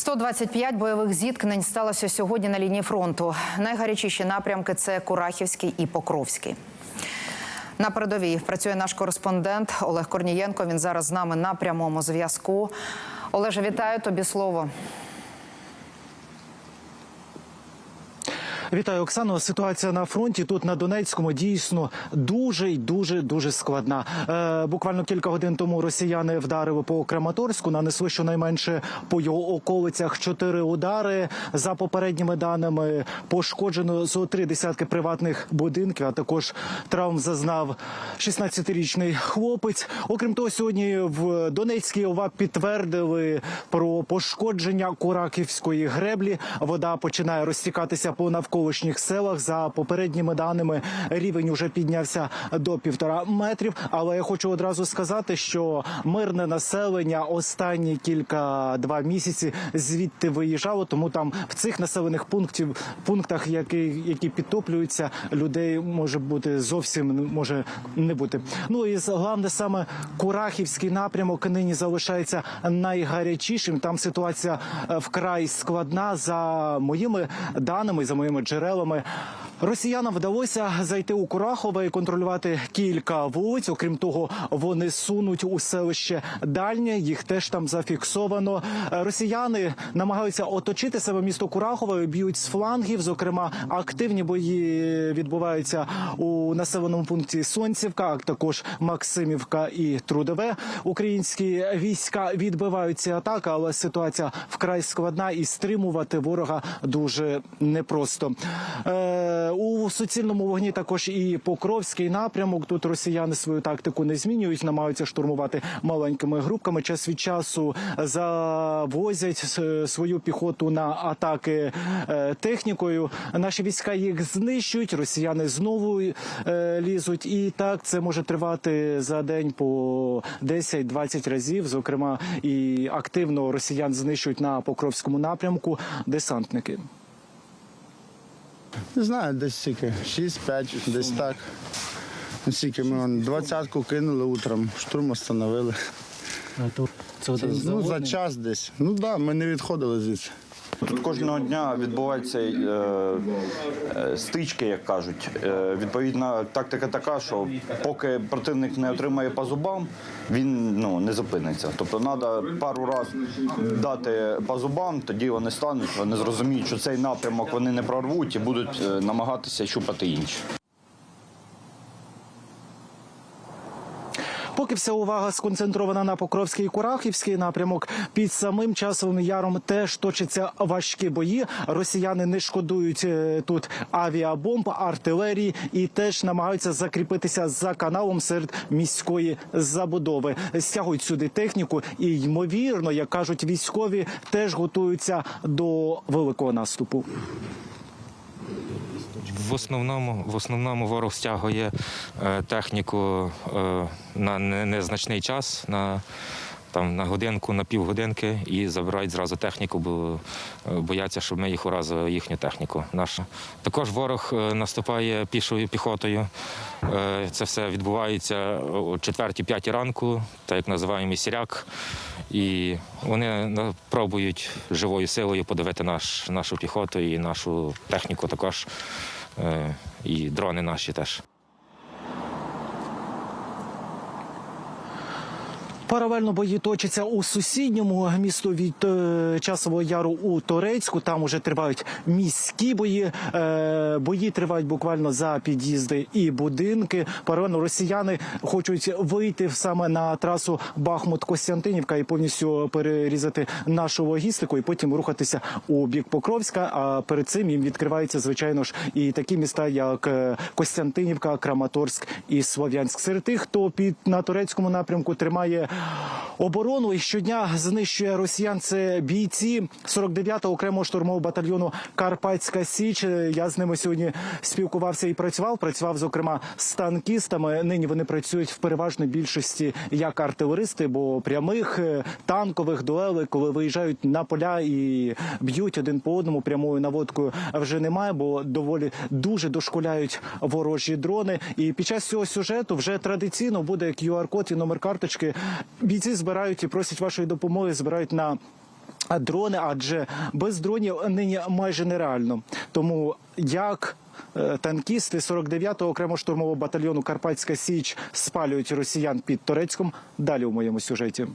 125 бойових зіткнень сталося сьогодні на лінії фронту. Найгарячіші напрямки це Курахівський і Покровський. На передовій працює наш кореспондент Олег Корнієнко. Він зараз з нами на прямому зв'язку. Олеже, вітаю тобі слово. Вітаю, Оксано. Ситуація на фронті тут на Донецькому дійсно дуже й дуже дуже складна. Е, буквально кілька годин тому росіяни вдарили по Краматорську, нанесли щонайменше по його околицях чотири удари. За попередніми даними пошкоджено зо три десятки приватних будинків. А також травм зазнав 16-річний хлопець. Окрім того, сьогодні в Донецькій ОВА підтвердили про пошкодження Кураківської греблі. Вода починає розтікатися по навколишніх селах. За попередніми даними рівень уже піднявся до півтора метрів. Але я хочу одразу сказати, що мирне населення останні кілька два місяці звідти виїжджало. Тому там в цих населених пунктів пунктах, які, які підтоплюються, людей може бути зовсім може не бути. Ну і головне саме Курахівський напрямок нині залишається найгарячішим. Там ситуація е, вкрай складна за моїми даними, за моїми джерелами. Росіянам вдалося зайти у Курахове і контролювати кілька вулиць. Окрім того, вони сунуть у селище Дальнє. Їх теж там зафіксовано. Росіяни намагаються оточити себе місто Курахове, б'ють з флангів. Зокрема, активні бої відбуваються у населеному пункті Сонцівка, а також Максимівка і Трудове. Українські війська відбивають ці атаки, але ситуація вкрай складна і стримувати ворога дуже непросто. Е, у суцільному вогні також і Покровський напрямок. Тут росіяни свою тактику не змінюють, намагаються штурмувати маленькими групками. Час від часу завозять свою піхоту на атаки е, технікою. Наші війська їх знищують. Росіяни знову е, лізуть, і так це може тривати за день по 10-20 разів. Зокрема, і активно росіян знищують на Покровському напрямку десантники. Не знаю, десь стільки. 6-5, десь так. Стільки ми вон, двадцятку кинули утром, штурм остановили. Це один з Ну, за час десь. Ну так, да, ми не відходили звідси. Тут кожного дня відбуваються е, е, стички, як кажуть. Е, відповідна тактика така, що поки противник не отримає по зубам, він ну, не зупиниться. Тобто треба пару разів дати по зубам, тоді вони стануть, вони зрозуміють, що цей напрямок вони не прорвуть і будуть е, намагатися щупати інші. Поки вся увага сконцентрована на Покровський і Курахівський напрямок, під самим часовим яром теж точаться важкі бої. Росіяни не шкодують е, тут авіабомб, артилерії і теж намагаються закріпитися за каналом серед міської забудови. Стягують сюди техніку і ймовірно, як кажуть військові, теж готуються до великого наступу. В основному, в основному ворог стягує е, техніку е, на незначний час, на, там, на годинку, на півгодинки і забирають зразу техніку, бо е, бояться, щоб ми їх уразили їхню техніку. Нашу. Також ворог наступає пішою піхотою. Це все відбувається о 4-5 ранку, так як називаємо сіряк. І вони пробують живою силою подавити наш, нашу піхоту і нашу техніку також, і дрони наші теж. Паралельно бої точаться у сусідньому місту від е, часового яру у Торецьку. Там уже тривають міські бої. Е, бої тривають буквально за під'їзди і будинки. Паралельно росіяни хочуть вийти саме на трасу Бахмут-Костянтинівка і повністю перерізати нашу логістику, і потім рухатися у бік Покровська. А перед цим їм відкриваються, звичайно ж, і такі міста, як е, Костянтинівка, Краматорськ і Слов'янськ. Серед тих, хто під на турецькому напрямку тримає оборону і щодня знищує росіян. Це бійці 49-го окремого штурмового батальйону Карпатська Січ. Я з ними сьогодні спілкувався і працював. Працював зокрема з танкістами. Нині вони працюють в переважній більшості як артилеристи, бо прямих е, танкових дуелей, коли виїжджають на поля і б'ють один по одному прямою наводкою, вже немає, бо доволі дуже дошкуляють ворожі дрони. І під час цього сюжету вже традиційно буде QR-код і номер карточки. Бійці збирають і просять вашої допомоги, збирають на дрони, адже без дронів нині майже нереально. Тому як е, танкісти 49-го окремо штурмового батальйону Карпатська Січ спалюють росіян під Торецьком, далі у моєму сюжеті.